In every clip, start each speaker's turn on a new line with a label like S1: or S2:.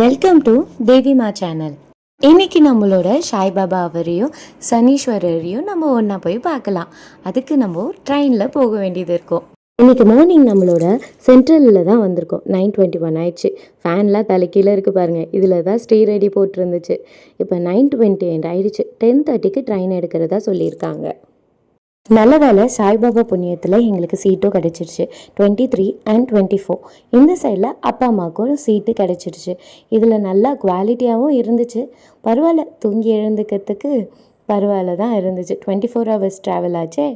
S1: Welcome to தேவிமா channel இன்னைக்கு நம்மளோட சாய்பாபா அவரையும் சனீஸ்வரரையும் நம்ம ஒன்றா போய் பார்க்கலாம். அதுக்கு நம்ம ட்ரெயினில் போக வேண்டியது இருக்கும். இன்னைக்கு மார்னிங் நம்மளோட சென்ட்ரலில் தான் வந்திருக்கோம். நைன் டுவெண்ட்டி ஒன் ஆயிடுச்சு ஃபேன்லாம் தலைக்கீழே இருக்குது பாருங்கள் இதில் தான் ஸ்டே ரெடி போட்டிருந்துச்சு. இப்போ நைன் டுவெண்ட்டி எயிட் ஆயிடுச்சு டென் தேர்ட்டிக்கு ட்ரெயின் எடுக்கிறதா சொல்லியிருக்காங்க. நல்ல வேலை சாய்பாபா புண்ணியத்தில் எங்களுக்கு சீட்டும் கிடச்சிருச்சு. Twenty three and twenty four இந்த சைடில் அப்பா அம்மாவுக்கும் சீட்டு கிடச்சிருச்சு. இதில் நல்லா குவாலிட்டியாகவும் இருந்துச்சு. பரவாயில்ல தூங்கி எழுந்துக்கிறதுக்கு பரவாயில்ல தான் இருந்துச்சு. டுவெண்ட்டி ஃபோர் ஹவர்ஸ் ட்ராவல் ஆச்சே.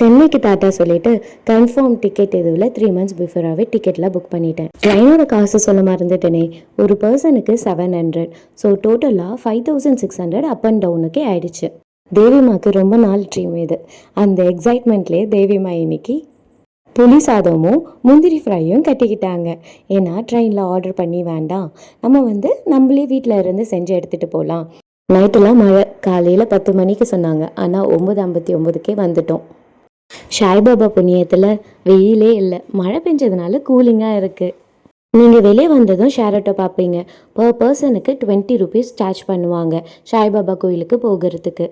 S1: சென்னைக்கு டாட்டா சொல்லிட்டு கன்ஃபார்ம் டிக்கெட் இதுவில் த்ரீ மந்த்ஸ் பிஃபோராகவே டிக்கெட்லாம் புக் பண்ணிட்டேன். ட்ரெயினோட காசு சொல்ல மறந்துட்டேனே. ஒரு பர்சனுக்கு செவன் ஹண்ட்ரட் ஸோ டோட்டலாக five thousand six hundred up and டவுனுக்கே ஆயிடுச்சு. தேவிமாக்கு ரொம்ப நாள் ட்ரீம் இது. அந்த எக்ஸைட்மெண்ட்லேயே தேவிமா இன்னைக்கு புளி சாதமும் முந்திரி ஃப்ரையும் கட்டிக்கிட்டாங்க. ஏன்னா ட்ரெயினில் ஆர்டர் பண்ணி வேண்டாம். நம்ம வந்து நம்மளே வீட்டில் இருந்து செஞ்சு எடுத்துகிட்டு போகலாம் நைட்டெல்லாம் மழை. காலையில் பத்து மணிக்கு சொன்னாங்க. ஆனால் ஒம்பது ஐம்பத்தி ஒம்பதுக்கே வந்துட்டோம். சாய்பாபா புண்ணியத்தில் வெயிலே இல்லை. மழை பெஞ்சதுனால கூலிங்காக இருக்குது நீங்கள் வெளியே வந்ததும் ஷேர் ஆட்டோ பார்ப்பீங்க. பர் பர்சனுக்கு டுவெண்ட்டி ருபீஸ் சார்ஜ் பண்ணுவாங்க. சாய்பாபா கோயிலுக்கு போகிறதுக்கு.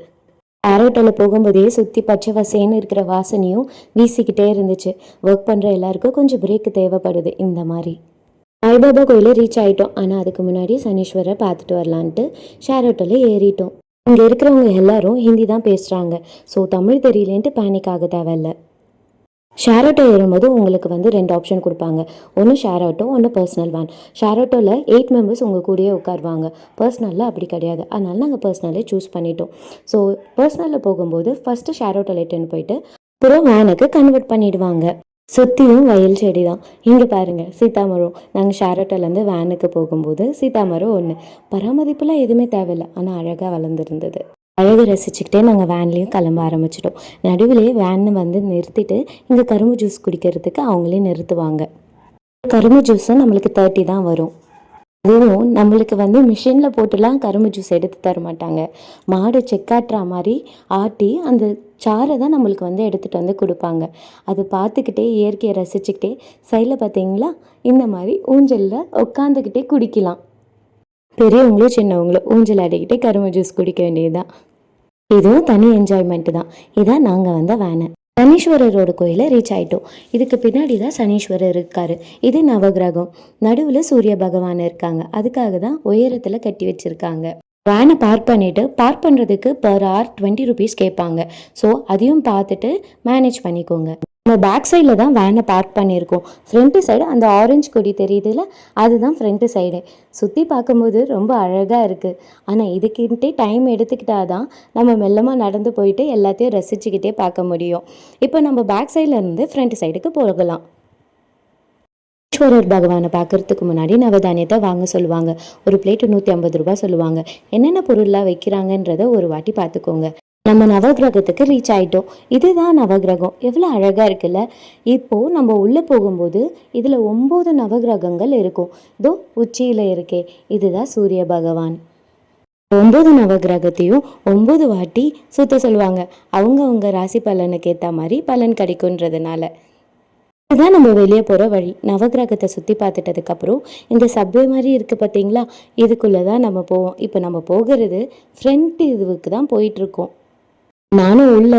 S1: ஷேர் போகும்போதே சுற்றி பச்சை வசைன்னு இருக்கிற வாசனையும் வீசிக்கிட்டே இருந்துச்சு. ஒர்க் பண்ணுற எல்லாருக்கும் கொஞ்சம் பிரேக் தேவைப்படுது இந்த மாதிரி. சாய்பாபா கோயிலை ரீச் ஆகிட்டோம் ஆனால் அதுக்கு முன்னாடி சனீஸ்வரை பார்த்துட்டு வரலான்ட்டு ஷேர் ஆட்டோவில் ஏறிட்டோம். இங்கே இருக்கிறவங்க எல்லாரும் ஹிந்தி தான் பேசுகிறாங்க ஸோ தமிழ் தெரியலேன்ட்டு பேனிக் ஆக தேவையில்ல. ஷேர் ஆட்டோ ஏறும்போது உங்களுக்கு வந்து ரெண்டு ஆப்ஷன் கொடுப்பாங்க. ஒன்று ஷேர் ஆட்டோ ஒன்று பர்சனல் வேன் ஷேர் ஆட்டோவில் எயிட் மெம்பர்ஸ் உங்கள் கூடயே உட்காருவாங்க. பர்சனலில் அப்படி கிடையாது. அதனால நாங்கள் பர்சனலே சூஸ் பண்ணிட்டோம். ஸோ பர்சனலில் போகும்போது ஃபஸ்ட்டு ஷேர் ஆட்டோவில் எட்டுன்னு போயிட்டு அப்புறம் வேனுக்கு கன்வெர்ட் பண்ணிடுவாங்க. சுற்றியும் வயல் செடி தான் இங்கே பாருங்கள் சீதாமரம். நாங்கள் ஷேர் ஆட்டோலேருந்து வேனுக்கு போகும்போது சீதாமரம் ஒன்று பராமரிப்புலாம் எதுவுமே தேவையில்லை. ஆனால் அழகாக வளர்ந்துருந்தது. அழகை ரசிச்சுக்கிட்டே நாங்கள் வேன்லேயும் கிளம்ப ஆரம்பிச்சிட்டோம். நடுவிலே வேனை வந்து நிறுத்திட்டு இங்கே கரும்பு ஜூஸ் குடிக்கிறதுக்கு அவங்களே நிறுத்துவாங்க. கரும்பு ஜூஸும் நம்மளுக்கு தேர்ட்டி தான் வரும். அதுவும் நம்மளுக்கு வந்து மிஷினில் போட்டுலாம் கரும்பு ஜூஸ் எடுத்து தர மாட்டாங்க. மாடு செக்காட்டுற மாதிரி ஆட்டி அந்த சாரை தான் நம்மளுக்கு வந்து எடுத்துகிட்டு வந்து கொடுப்பாங்க. அது பார்த்துக்கிட்டே இயற்கையை ரசிச்சுக்கிட்டே சைடில் பார்த்தீங்களா? இந்த மாதிரி ஊஞ்சலில் உட்காந்துக்கிட்டே குடிக்கலாம். பெரியவங்களும் சின்னவங்களும் ஊஞ்சல் ஆடிக்கிட்டே கரும்பு ஜூஸ் குடிக்க வேண்டியதுதான். இதுவும் தனி என்ஜாய்மெண்ட் தான். இதான் நாங்கள் வந்த வேனை சனீஸ்வரரோட கோயிலை ரீச் ஆயிட்டோம். இதுக்கு பின்னாடி தான் சனீஸ்வரர் இருக்காரு. இது நவகிரகம். நடுவில் சூரிய பகவான் இருக்காங்க. அதுக்காக தான் உயரத்தில் கட்டி வச்சிருக்காங்க. வேனை பார்க் பண்ணிட்டு பார்க் பண்ணுறதுக்கு பர் ஆர் டுவெண்ட்டி ருபீஸ் கேட்பாங்க. ஸோ அதையும் பார்த்துட்டு மேனேஜ் பண்ணிக்கோங்க. நம்ம பேக் சைடில் தான் வேனை பார்க் பண்ணியிருக்கோம். ஃப்ரண்ட்டு சைடு அந்த ஆரஞ்சு கொடி தெரியுதுல்ல அதுதான் ஃப்ரண்ட்டு சைடு சுற்றி பார்க்கும்போது ரொம்ப அழகாக இருக்குது ஆனால் இதுக்கிட்டே டைம் எடுத்துக்கிட்டால் தான் நம்ம மெல்லமாக நடந்து போயிட்டு எல்லாத்தையும் ரசிச்சுக்கிட்டே பார்க்க முடியும். இப்போ நம்ம பேக் சைடில் இருந்து ஃப்ரண்ட் சைடுக்கு போகலாம். ஈஸ்வரர் பகவானை பார்க்கறதுக்கு முன்னாடி நவதானியத்தை வாங்க சொல்லுவாங்க. ஒரு பிளேட்டு நூற்றி ஐம்பது ரூபா சொல்லுவாங்க. என்னென்ன பொருள்லாம் வைக்கிறாங்கன்றத ஒரு வாட்டி பார்த்துக்கோங்க. நம்ம நவகிரகத்துக்கு ரீச் ஆயிட்டோம். இதுதான் நவகிரகம். எவ்வளோ அழகாக இருக்குல்ல? இப்போது நம்ம உள்ளே போகும்போது இதில் ஒம்பது நவகிரகங்கள் இருக்கும். இதோ உச்சியில் இருக்கே. இதுதான் சூரிய பகவான். ஒம்பது நவகிரகத்தையும் ஒம்பது வாட்டி சுத்த சொல்லுவாங்க. அவங்க அவங்க ராசி பலனுக்கு ஏற்ற மாதிரி பலன் கிடைக்குன்றதுனால. இதுதான் நம்ம வெளியே போகிற வழி. நவகிரகத்தை சுற்றி பார்த்துட்டதுக்கப்புறம் இந்த சப்வே மாதிரி இருக்குது பார்த்தீங்களா இதுக்குள்ளே தான் நம்ம போவோம். இப்போ நம்ம போகிறது ஃப்ரண்ட் இதுவுக்கு தான் போயிட்டுருக்கோம் நானும் உள்ள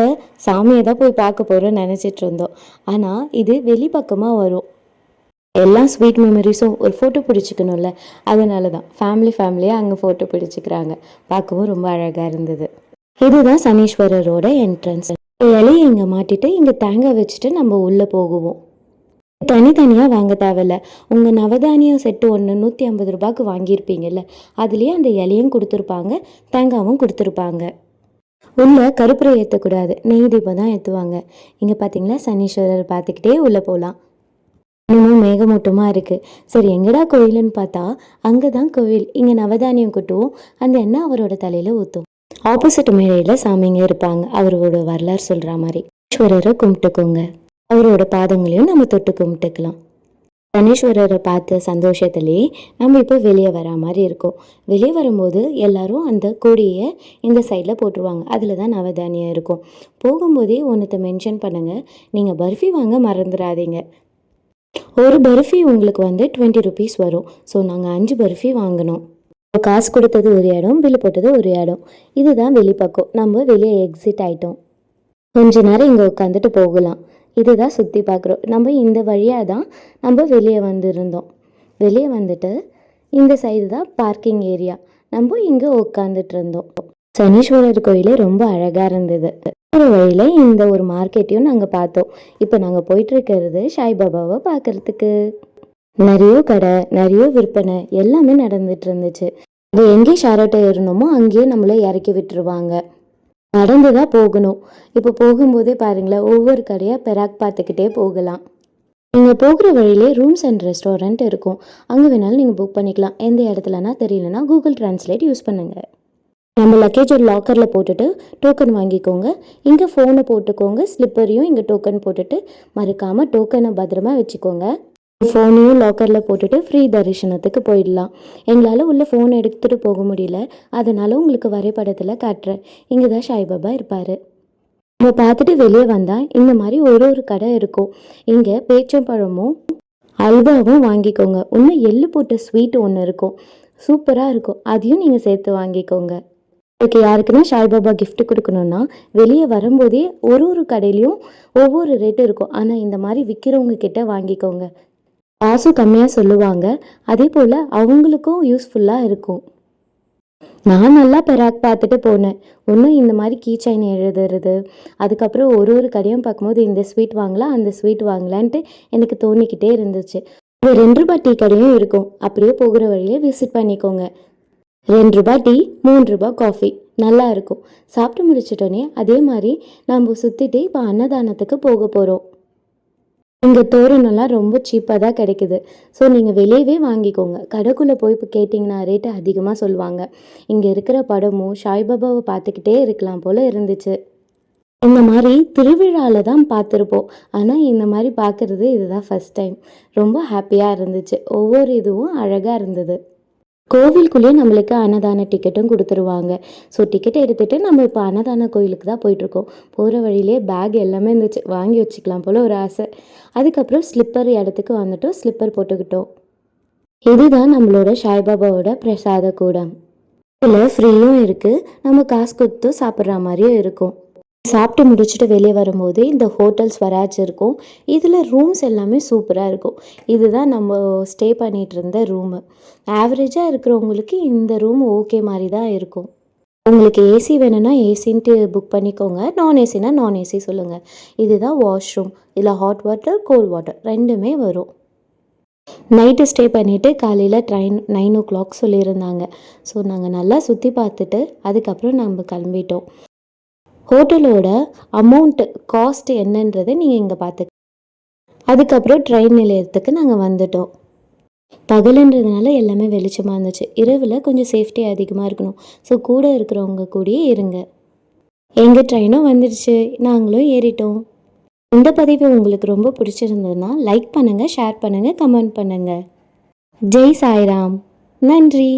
S1: சாமியை தான் போய் பார்க்க போகிறோன்னு நினச்சிட்டு இருந்தோம். ஆனால் இது வெளிப்பக்கமாக வரும். எல்லா ஸ்வீட் மெமரிஸும் ஒரு ஃபோட்டோ பிடிச்சிக்கணும்ல. அதனால தான் ஃபேமிலி ஃபேமிலியாக அங்கே ஃபோட்டோ பிடிச்சிக்கிறாங்க. பார்க்கவும் ரொம்ப அழகாக இருந்தது. இதுதான் சனீஸ்வரரோட என்ட்ரன்ஸ் இலையை இங்கே மாட்டிட்டு இங்கே தேங்காய் வச்சுட்டு நம்ம உள்ளே போகுவோம். தனித்தனியாக வாங்க தேவையில்ல. உங்கள் நவதானியம் செட்டு ஒன்று நூற்றி ஐம்பது ரூபாய்க்கு வாங்கியிருப்பீங்கல்ல. அதுலேயே அந்த இலையும் கொடுத்துருப்பாங்க தேங்காவும் கொடுத்துருப்பாங்க. உள்ள கருப்புரை ஏற்றக்கூடாது நெய் தீபம் தான் ஏற்றுவாங்க இங்கே பார்த்தீங்களா சனீஸ்வரர் பார்த்துக்கிட்டே உள்ளே போகலாம் இன்னமும் மேகமூட்டமாக இருக்குது சரி எங்கடா கோயிலுன்னு பார்த்தா அங்கே தான் கோவில். இங்கே நவதானியம் கொட்டுவோம். அந்த எண்ணெய் அவரோட தலையில் ஊற்றும் ஆப்போசிட் மேடையில் சாமிங்க இருப்பாங்க. அவரோட வரலாறு சொல்கிற மாதிரி. ஈஸ்வரரை கும்பிட்டுக்கோங்க. அவரோட பாதங்களையும் நம்ம தொட்டு கும்பிட்டுக்கலாம். சனீஸ்வரரை பார்த்த சந்தோஷத்துலேயே நம்ம இப்போ வெளியே வரா மாதிரி இருக்கும். வெளியே வரும்போது எல்லாரும் அந்த கொடியை இந்த சைடில் போட்டுருவாங்க. அதில் தான் நவதானியம் இருக்கும். போகும்போதே ஒன்றத்தை மென்ஷன் பண்ணுங்கள் நீங்கள் பர்ஃபி வாங்க மறந்துடாதீங்க ஒரு பர்ஃபி உங்களுக்கு வந்து டுவெண்ட்டி ருபீஸ் வரும். ஸோ நாங்கள் அஞ்சு பர்ஃபி வாங்கினோம் காசு கொடுத்தது ஒரு இடம் பில்லு போட்டது ஒரு இடம். இதுதான் வெளிப்பக்கம். நம்ம வெளியே எக்ஸிட் ஆகிட்டோம் கொஞ்ச நேரம் இங்கே உட்காந்துட்டு போகலாம். இதுதான் சுற்றி பார்க்குறோம். நம்ம இந்த வழியாக தான் நம்ம வெளியே வந்திருந்தோம். வெளியே வந்துட்டு இந்த சைடு தான் பார்க்கிங் ஏரியா நம்ம இங்கே உட்காந்துட்டு இருந்தோம். சனீஸ்வரர் கோயிலே ரொம்ப அழகாக இருந்தது. ஒரு வழியில் இந்த ஒரு மார்க்கெட்டையும் நாங்கள் பார்த்தோம். இப்போ நாங்கள் போயிட்டுருக்கிறது சாய்பாபாவை பார்க்கறதுக்கு. நிறைய கடை நிறைய விற்பனை எல்லாமே நடந்துட்டு இருந்துச்சு. நம்ம எங்கே ஷாரோட்டை ஏறணுமோ அங்கேயே நம்மளை இறக்கி விட்டுருவாங்க. நடந்து தான் போகணும். இப்போ போகும்போதே பாருங்களேன் ஒவ்வொரு கடையாக பெராக் பார்த்துக்கிட்டே போகலாம். நீங்கள் போகிற வழியிலே ரூம்ஸ் அண்ட் ரெஸ்டாரண்ட் இருக்கும். அங்கே வேணாலும் நீங்கள் புக் பண்ணிக்கலாம். எந்த இடத்துலனா தெரியலனா கூகுள் டிரான்ஸ்லேட் யூஸ் பண்ணுங்கள் நம்ம லக்கேஜ் ஒரு லாக்கரில் போட்டுட்டு டோக்கன் வாங்கிக்கோங்க. இங்கே ஃபோனை போட்டுக்கோங்க. ஸ்லிப்பரையும் இங்கே டோக்கன் போட்டுட்டு மறக்காமல் டோக்கனை பத்திரமா வச்சுக்கோங்க. ஃபோனையும் லாக்கரில் போட்டுட்டு ஃப்ரீ தரிசனத்துக்கு போயிடலாம். எங்களால் உள்ள ஃபோன் எடுத்துகிட்டு போக முடியல. அதனால உங்களுக்கு வரைபடத்தில் காட்டுறேன். இங்கே தான் சாய்பாபா இருப்பார். நம்ம பார்த்துட்டு வெளியே வந்தால் இந்த மாதிரி ஒரு ஒரு கடை இருக்கும். இங்கே பேச்சம்பழமும் அல்வாவும் வாங்கிக்கோங்க. இன்னும் எள்ளு போட்ட ஸ்வீட் ஒன்று இருக்கும். சூப்பராக இருக்கும். அதையும் நீங்கள் சேர்த்து வாங்கிக்கோங்க. இதுக்கு யாருக்குன்னா சாய்பாபா கிஃப்ட் கொடுக்கணுன்னா வெளியே வரும்போதே ஒரு ஒரு கடையிலையும் ஒவ்வொரு ரேட்டு இருக்கும். ஆனால் இந்த மாதிரி விற்கிறவங்க கிட்ட வாங்கிக்கோங்க. காசும் கம்மியாக சொல்லுவாங்க. அதே போல் அவங்களுக்கும் யூஸ்ஃபுல்லாக இருக்கும். நான் நல்லா பெராக் பார்த்துட்டு போனேன். ஒன்றும் இந்த மாதிரி கீ செயின் எழுதுறது அதுக்கப்புறம் ஒரு ஒரு கடையும் பார்க்கும்போது இந்த ஸ்வீட் வாங்கலாம் அந்த ஸ்வீட் வாங்கலான்ட்டு எனக்கு தோணிக்கிட்டே இருந்துச்சு. ஒரு ரெண்டு ரூபாய் டீ கடையும் இருக்கும். அப்படியே போகிற வழியிலே விசிட் பண்ணிக்கோங்க. ரெண்டு ரூபாய் டீ மூணு ரூபாய் காஃபி நல்லா இருக்கும். சாப்பிட்டு முடிச்சிட்டோன்னே அதே மாதிரி நம்ம சுற்றிட்டு இப்போ அன்னதானத்துக்கு போக போகிறோம் இங்கே தோரணெல்லாம் ரொம்ப சீப்பாக தான் கிடைக்குது. ஸோ நீங்கள் வெளியவே வாங்கிக்கோங்க. கடைக்குள்ளே போய் இப்போ கேட்டிங்கன்னா ரேட்டு அதிகமாக சொல்லுவாங்க. இங்கே இருக்கிற படமும் சாய்பாபாவை பார்த்துக்கிட்டே இருக்கலாம் போல் இருந்துச்சு. இந்த மாதிரி திருவிழாவில் தான் பார்த்துருப்போம். ஆனால் இந்த மாதிரி பார்க்குறது இதுதான் ஃபஸ்ட் டைம் ரொம்ப ஹாப்பியாக இருந்துச்சு. ஒவ்வொரு இதுவும் அழகாக இருந்தது. கோவிலுக்குள்ளேயே நம்மளுக்கு அன்னதான டிக்கெட்டும் கொடுத்துருவாங்க. ஸோ டிக்கெட் எடுத்துகிட்டு நம்ம இப்போ அன்னதான கோயிலுக்கு தான் போயிட்டுருக்கோம். போகிற வழியிலே பேக் எல்லாமே இருந்துச்சு வாங்கி வச்சுக்கலாம் போல் ஒரு ஆசை. அதுக்கப்புறம் ஸ்லிப்பர் இடத்துக்கு வந்துட்டோம். ஸ்லிப்பர் போட்டுக்கிட்டோம். இதுதான் நம்மளோட சாய்பாபாவோட பிரசாத கூடம். இதில் ஃப்ரீயும் இருக்குது நம்ம காசு கொடுத்து சாப்பிட்ற மாதிரியும் இருக்கும். சாப்பிட்டு முடிச்சுட்டு வெளியே வரும்போது இந்த ஹோட்டல் ஸ்வராஜ் இருக்கும். இதில் ரூம்ஸ் எல்லாமே சூப்பராக இருக்கும். இதுதான் நம்ம ஸ்டே பண்ணிகிட்டு இருந்த ரூமு ஆவரேஜாக இருக்கிறவங்களுக்கு இந்த ரூம் ஓகே மாதிரி தான் இருக்கும். உங்களுக்கு ஏசி வேணும்னா ஏசின்ட்டு புக் பண்ணிக்கோங்க. நான் ஏசினா நான் ஏசி சொல்லுங்கள் இதுதான் வாஷ்ரூம் இதில் ஹாட் வாட்டர் கோல்ட் வாட்டர் ரெண்டுமே வரும். நைட்டு ஸ்டே பண்ணிவிட்டு காலையில் ட்ரெயின் நைன் ஓ கிளாக் சொல்லியிருந்தாங்க. ஸோ நாங்கள் நல்லா சுற்றி பார்த்துட்டு அதுக்கப்புறம் நம்ம கிளம்பிட்டோம். ஹோட்டலோட அமௌண்ட்டு காஸ்ட் என்னன்றதை நீங்கள் இங்கே பார்த்து அதுக்கப்புறம் ட்ரெயின் நிலையத்துக்கு நாங்கள் வந்துட்டோம். பகலுன்றதுனால எல்லாமே வெளிச்சமாக இருந்துச்சு. இரவில் கொஞ்சம் சேஃப்டி அதிகமாக இருக்கணும். ஸோ கூட இருக்கிறவங்க கூடயே இருங்க. எங்கள் ட்ரெயினும் வந்துடுச்சு நாங்களும் ஏறிட்டோம். இந்த பதிவு உங்களுக்கு ரொம்ப பிடிச்சிருந்ததுன்னா லைக் பண்ணுங்கள் ஷேர் பண்ணுங்கள் கமெண்ட் பண்ணுங்கள் ஜெய் சாய்ராம். நன்றி.